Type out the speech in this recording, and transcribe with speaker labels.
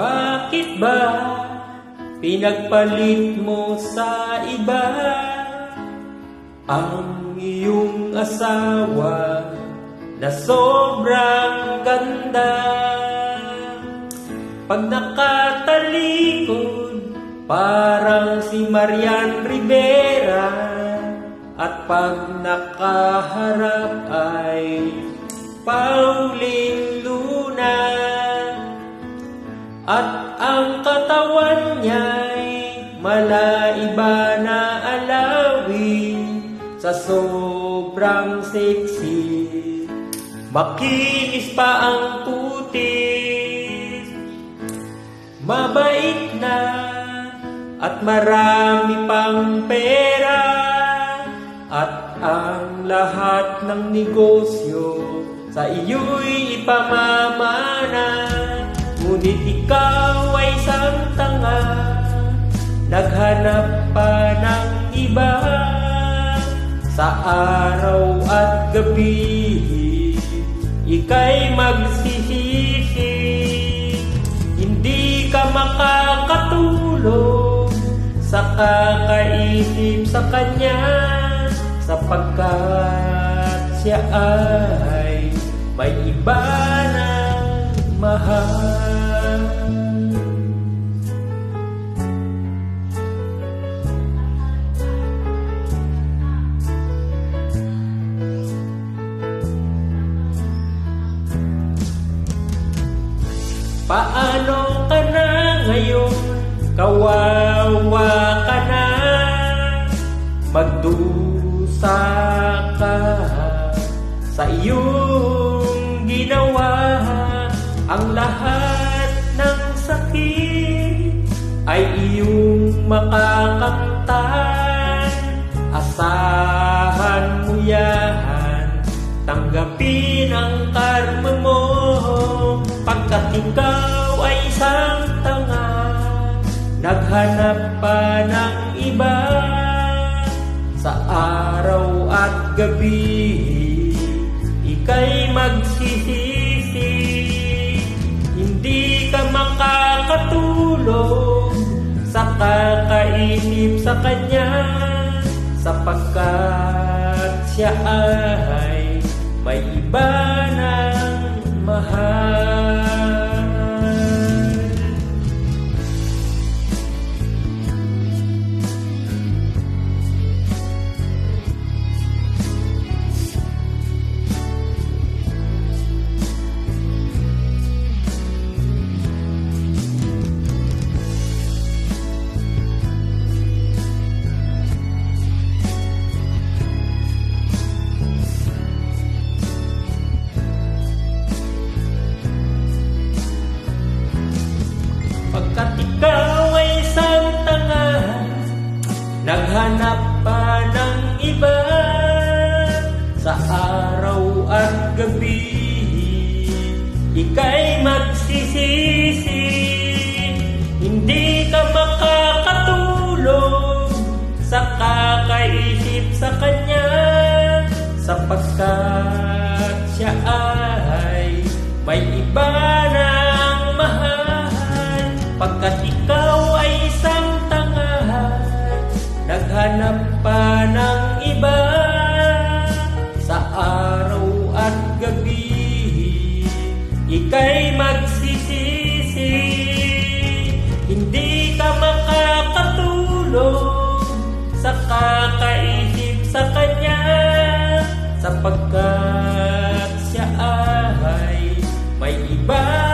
Speaker 1: Bakit ba pinagpalit mo sa iba ang iyong asawa na sobrang ganda? Pag nakatalikod, parang si Marian Rivera at pag nakaharap ay Pauline Luna. At ang katawan niya'y malaiba na alawin sa sobrang sexy. Makinis pa ang putis, mabait na at marami pang pera at ang lahat ng negosyo sa iyo'y ipamamana. Ngunit ikaw ay isang tanga Naghanap pa ng iba Sa araw at gabi Ika'y magsisisi makakatulog Sa kakaisip sa kanya Sapagkat siya ay May iba na mahal. Paano ka na ngayon? Kawawa ka na. Magdusa ka Sa iyong ginawa. Ang lahat ng sakit Ay iyong makakamtan Asahan mo yan. Tanggapin ang karma mo. Pagkat ikaw ay isang Naghanap pa ng iba Sa araw at gabi. Ika'y magsisisi. Hindi ka makakatulog Sa kakaisip sa kanya Sapagkat siya ay may iba ng mahal Pagkat ikaw ay isang tanga Naghanap pa ng iba Sa araw at gabi. Ika'y magsisisi. Hindi ka makakatulog Sa kakaisip sa kanya. Sapagkat siya ay May iba sapagkat siya ay may iba.